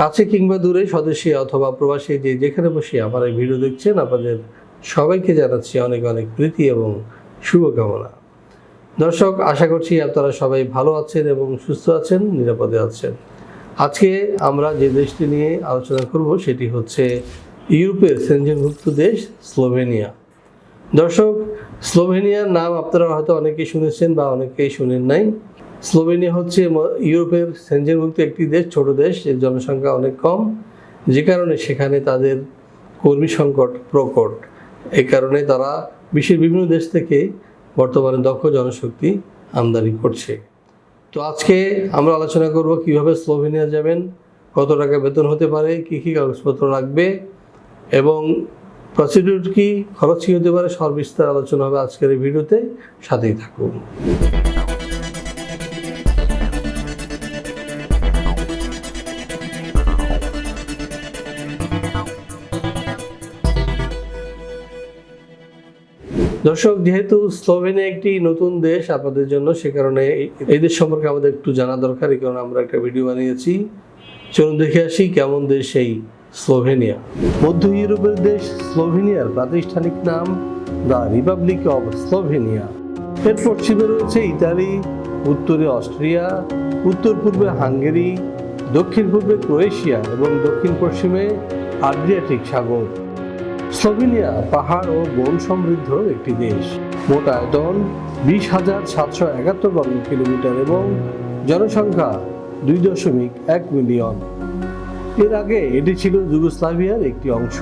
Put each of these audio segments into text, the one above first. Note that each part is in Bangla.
কাছে কিংবা দূরে স্বদেশী অথবা প্রবাসী যে যেখানে বসে আমার এই ভিডিও দেখছেন, আপনাদের সবাইকে জানাচ্ছি অনেক অনেক প্রীতি এবং শুভকামনা। দর্শক, আশা করছি আপনারা সবাই ভালো আছেন এবং সুস্থ আছেন, নিরাপদে আছেন। আজকে আমরা যে দেশটি নিয়ে আলোচনা করব সেটি হচ্ছে ইউরোপের সেনজেনভুক্ত দেশ স্লোভেনিয়া। দর্শক, স্লোভেনিয়ার নাম আপনারা হয়তো অনেকেই শুনেছেন বা অনেকেই শুনেন নাই। স্লোভেনিয়া হচ্ছে ইউরোপের সেনজেনভুক্ত একটি দেশ, ছোট দেশ, এর জনসংখ্যা অনেক কম। যে কারণে সেখানে তাদের কর্মী সংকট প্রকট। এই কারণে তারা বিশ্বের বিভিন্ন দেশ থেকে বর্তমানে দক্ষ জনশক্তি আমদানি করছে। তো আজকে আমরা আলোচনা করব কীভাবে স্লোভেনিয়া যাবেন, কত টাকা বেতন হতে পারে, কী কী কাগজপত্র লাগবে, এবং প্রসিডিউর কি, খরচ কী হতে পারে সর্বিস্তার আলোচনা হবে আজকের এই ভিডিওতে। সাথেই থাকুন। দর্শক, যেহেতু স্লোভেনিয়া একটি নতুন দেশ আপনাদের জন্য, সে কারণে এই- দেশ সম্পর্কে আমাদের একটু জানা দরকার, এই কারণে আমরা একটা ভিডিও বানিয়েছি। চলুন দেখে আসি কেমন দেশ এই স্লোভেনিয়া। মধ্য ইউরোপের দেশ স্লোভেনিয়ার প্রাতিষ্ঠানিক নাম দ্য রিপাবলিক অব স্লোভেনিয়া। এর পশ্চিমে রয়েছে ইতালি, উত্তরে অস্ট্রিয়া, উত্তর পূর্বে হাঙ্গেরি, দক্ষিণ পূর্বে ক্রোয়েশিয়া এবং দক্ষিণ পশ্চিমে আড্রিয়াটিক সাগর। স্লোভেনিয়া পাহাড় ও বন সমৃদ্ধ একটি দেশ। মোট আয়তন বিশ হাজার সাতশো একাত্তর বর্গ কিলোমিটার এবং জনসংখ্যা দুই দশমিক এক মিলিয়ন। এর আগে এটি ছিল যুগোস্লাভিয়ার একটি অংশ।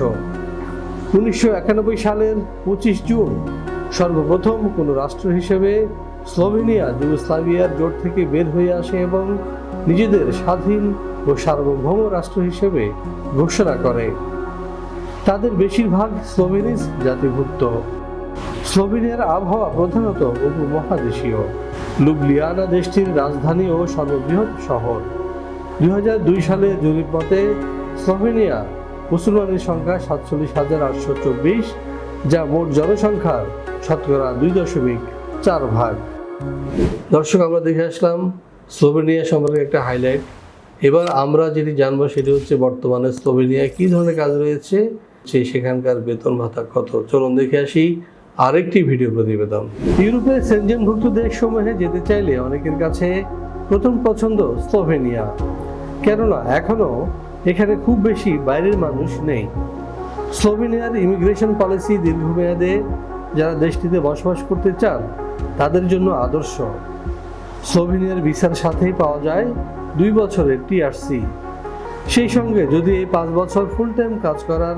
উনিশশো একানব্বই সালের পঁচিশ জুন সর্বপ্রথম কোনো রাষ্ট্র হিসেবে স্লোভেনিয়া, যুগোস্লাভিয়ার জোট থেকে বের হয়ে আসে এবং নিজেদের স্বাধীন ও সার্বভৌম রাষ্ট্র হিসেবে ঘোষণা করে। তাদের বেশিরভাগ স্লোভেনিস জাতিভুক্ত। স্লোভেনিয়ার আবহাওয়া প্রধানত উপমহাদেশীয়। লুবলিয়ানা দেশটির রাজধানী ও সর্ববৃহৎ শহর। দু হাজার দুই সালে জরিপ মতে স্লোভেনিয়া মুসলমানের সংখ্যা সাতচল্লিশ হাজার আটশো চব্বিশ, যা মোট জনসংখ্যার শতকরা দুই দশমিক চার ভাগ। দর্শক, আমরা দেখে আসলাম স্লোভেনিয়া সম্পর্কে একটা হাইলাইট এবার আমরা যেটি জানব সেটি হচ্ছে বর্তমানে স্লোভেনিয়ায় কী ধরনের কাজ রয়েছে সেই সেখানকার বেতন ভাতা কত? চলুন দেখে আসি আরেকটি ভিডিও প্রতিবেদন। ইউরোপের সেনজেনভুক্ত দেশসমূহে যেতে চাইলে অনেকের কাছে প্রথম পছন্দ স্লোভেনিয়া। কেননা এখনও এখানে খুব বেশি বাইরের মানুষ নেই। স্লোভেনিয়ার ইমিগ্রেশন পলিসি দীর্ঘমেয়াদে যারা দেশটিতে বসবাস করতে চান, তাদের জন্য আদর্শ। স্লোভেনিয়ার ভিসার সাথেই পাওয়া যায় দুই বছরের টিআরসি। সেই সঙ্গে যদি এই পাঁচ বছর ফুল টাইম কাজ করার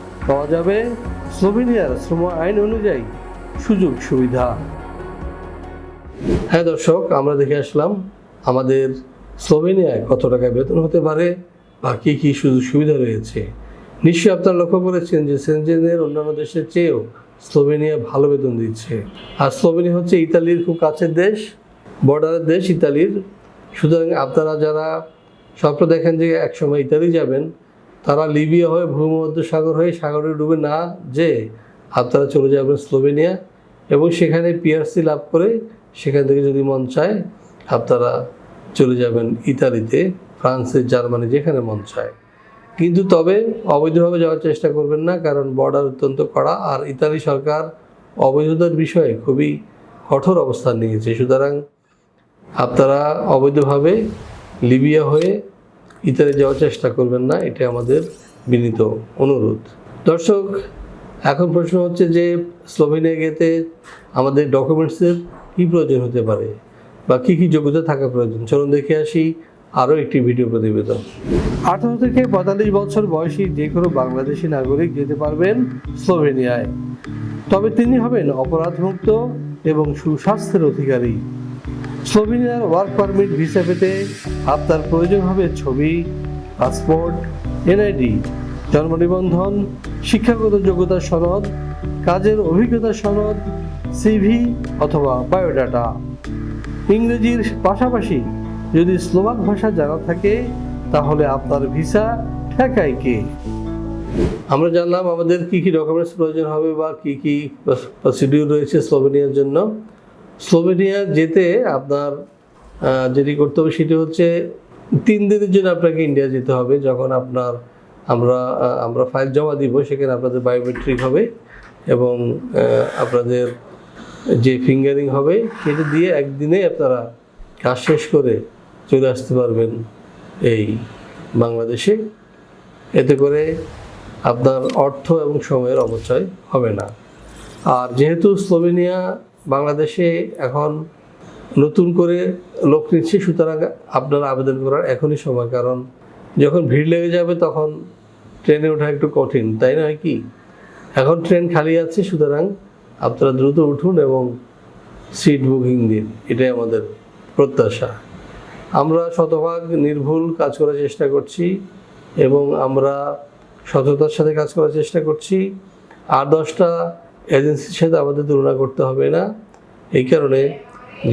পাওয়া যাবে স্লোভেনিয়ার শ্রম আইন অনুযায়ী সুযোগ সুবিধা। হ্যাঁ দর্শক, আমরা দেখে আসলাম আমাদের স্লোভেনিয়ায় কত টাকা বেতন হতে পারে বা কী কী সুযোগ সুবিধা রয়েছে। নিশ্চয়ই আপনারা লক্ষ্য করেছেন যে সেনজেনের অন্যান্য দেশের চেয়েও স্লোভেনিয়া ভালো বেতন দিচ্ছে। আর স্লোভেনিয়া হচ্ছে ইতালির খুব কাছের দেশ, বর্ডারের দেশ ইতালির। সুতরাং আপনারা যারা স্বপ্ন দেখেন যে একসময় ইতালি যাবেন তারা লিবিয়া হয়ে ভূমধ্য সাগর হয়ে সাগরে ডুবে না যে আপনারা চলে যাবেন স্লোভেনিয়া এবং সেখানে পিআরসি লাভ করে সেখান থেকে যদি মন চায় আপনারা চলে যাবেন ইতালিতে, ফ্রান্সে, জার্মানি যেখানে মন চায়। কিন্তু তবে অবৈধভাবে যাওয়ার চেষ্টা করবেন না কারণ বর্ডার অত্যন্ত কড়া আর ইতালি সরকার অবৈধতার বিষয়ে খুবই কঠোর অবস্থান নিয়েছে। সুতরাং আপনারা অবৈধভাবে লিবিয়া হয়ে ইতালি যাওয়ার চেষ্টা করবেন না এটা আমাদের বিনীত অনুরোধ। দর্শক, এখন প্রশ্ন হচ্ছে যে, স্লোভেনিয়া গেতে আমাদের ডকুমেন্টসের কী প্রয়োজন হতে পারে? বা কী কী যোগ্যতা থাকা প্রয়োজন? চলুন দেখে আসি আরও একটি ভিডিও প্রতিবেদন। আঠারো থেকে পঁয়তাল্লিশ বছর বয়সী যে কোনো বাংলাদেশি নাগরিক যেতে পারবেন স্লোভেনিয়ায়। তবে তিনি হবেন অপরাধমুক্ত এবং সুস্বাস্থ্যের অধিকারী। স্লোভেনিয়ার ওয়ার্ক পারমিট ভিসা পেতে আপনার প্রয়োজন হবে ছবি পাসপোর্ট এনআইডি জন্ম নিবন্ধন, শিক্ষাগত যোগ্যতা সনদ, কাজের অভিজ্ঞতা সনদ সিভি অথবা বায়োডাটা ইংরেজির পাশাপাশি যদি স্লোভাক ভাষা জানা থাকে, তাহলে আপনার ভিসা ঠেকায় কে? আমরা জানলাম আমাদের কি কি ডকুমেন্টস প্রয়োজন হবে বা কি কি প্রসিডিউর রয়েছে স্লোভেনিয়ার জন্য। স্লোভেনিয়া যেতে আপনার যেটি করতে হবে সেটি হচ্ছে তিন দিনের জন্য আপনাকে ইন্ডিয়া যেতে হবে যখন আপনার, আমরা আমরা ফাইল জমা দিব, সেখানে আপনাদের বায়োমেট্রিক হবে এবং আপনাদের যে ফিঙ্গারিং হবে সেটা দিয়ে একদিনে আপনারা কাজ শেষ করে চলে আসতে পারবেন এই বাংলাদেশে। এতে করে আপনার অর্থ এবং সময়ের অপচয় হবে না। আর যেহেতু স্লোভেনিয়া বাংলাদেশে এখন নতুন করে লোক নিচ্ছে, সুতরাং আপনারা আবেদন করার এখনই সময়, কারণ যখন ভিড় লেগে যাবে তখন ট্রেনে ওঠা একটু কঠিন, তাই নয় কি? এখন ট্রেন খালি আছে, সুতরাং আপনারা দ্রুত উঠুন এবং সিট বুকিং দিন, এটাই আমাদের প্রত্যাশা। আমরা শতভাগ নির্ভুল কাজ করার চেষ্টা করছি এবং আমরা সততার সাথে কাজ করার চেষ্টা করছি। আর দশটা এজেন্সির সাথে আমাদের তুলনা করতে হবে না। এই কারণে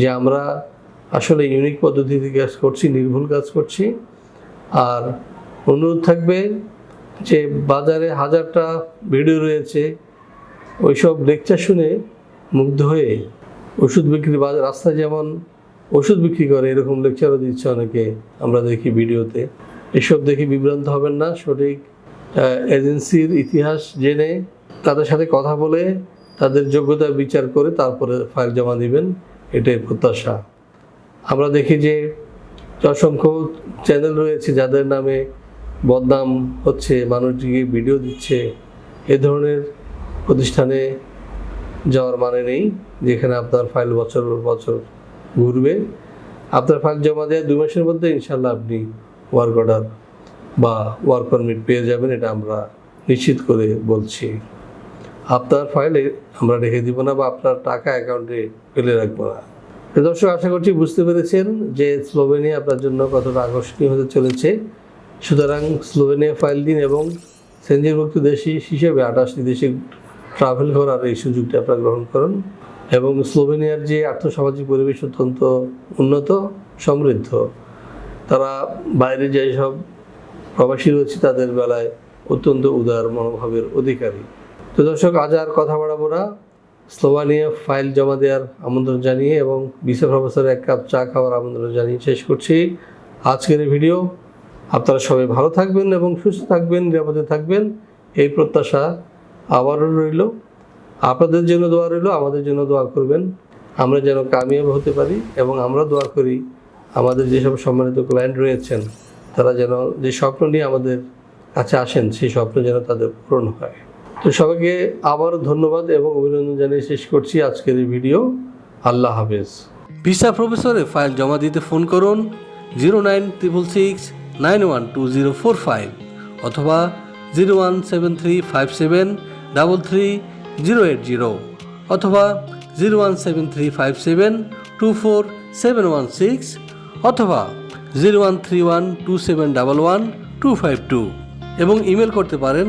যে আমরা আসলে ইউনিক পদ্ধতিতে কাজ করছি, নির্ভুল কাজ করছি। আর অনুরোধ থাকবে যে বাজারে হাজারটা ভিডিও রয়েছে, ওইসব লেকচার শুনে মুগ্ধ হয়ে ওষুধ বিক্রি বাজার রাস্তায় যেমন ওষুধ বিক্রি করে, এরকম লেকচারও দিচ্ছে অনেকে আমরা দেখি ভিডিওতে। এসব দেখে বিভ্রান্ত হবেন না, সঠিক এজেন্সির ইতিহাস জেনে তাদের সাথে কথা বলে তাদের যোগ্যতা বিচার করে তারপরে ফাইল জমা দিবেন, এটাই প্রত্যাশা। আমরা দেখি যে অসংখ্য চ্যানেল রয়েছে যাদের নামে বদনাম হচ্ছে, মানুষটিকে ভিডিও দিচ্ছে। এ ধরনের প্রতিষ্ঠানে যাওয়ার মানে নেই, যেখানে আপনার ফাইল বছর বছর ঘুরবে। আপনার ফাইল জমা দেওয়ার দু মাসের মধ্যে ইনশাল্লাহ আপনি ওয়ার্ক অর্ডার বা ওয়ার্ক পারমিট পেয়ে যাবেন, এটা আমরা নিশ্চিত করে বলছি। আপনার ফাইলে আমরা রেখে দিব না বা আপনার টাকা অ্যাকাউন্টে ফেলে রাখব না। দর্শক, আশা করছি বুঝতে পেরেছেন যে স্লোভেনিয়া আপনার জন্য কতটা আকর্ষণীয় হতে চলেছে। সুতরাং স্লোভেনিয়া ফাইল দিন এবং সেঞ্জিভুক্ত দেশ হিসেবে আঠাশটি দেশে ট্রাভেল করার এই সুযোগটি আপনারা গ্রহণ করুন এবং স্লোভেনিয়ার যে আর্থসামাজিক পরিবেশ অত্যন্ত উন্নত, সমৃদ্ধ। তারা বাইরে যেসব প্রবাসী রয়েছে, তাদের বেলায় অত্যন্ত উদার মনোভাবের অধিকারী। তো দর্শক, আজ আর কথা বাড়াবো না। স্লোভানিয়া ফাইল জমা দেওয়ার আমন্ত্রণ জানিয়ে এবং ভিসা প্রফেসরের এক কাপ চা খাওয়ার আমন্ত্রণ জানিয়ে শেষ করছি আজকের এই ভিডিও। আপনারা সবাই ভালো থাকবেন এবং সুস্থ থাকবেন, নিরাপদে থাকবেন। এই প্রত্যাশা আবারও রইল। আপনাদের জন্য দোয়া রইল, আমাদের জন্য দোয়া করবেন। আমরা যেন কামিয়াব হতে পারি এবং আমরা দোয়া করি আমাদের যেসব সম্মানিত ক্লায়েন্ট রয়েছেন, তারা যেন যে স্বপ্ন নিয়ে আমাদের কাছে আসেন, সেই স্বপ্ন যেন তাদের পূরণ হয়। তো সবাইকে আবারও ধন্যবাদ এবং অভিনন্দন জানিয়ে শেষ করছি আজকের এই ভিডিও। আল্লাহ হাফেজ। ভিসা প্রফেসরে ফাইল জমা দিতে ফোন করুন zero nine triple six nine one two zero four five অথবা zero one seven three five seven double three zero eight zero অথবা zero one seven three five seven two four seven one six অথবা zero one three one two seven double one two five two এবং ইমেল করতে পারেন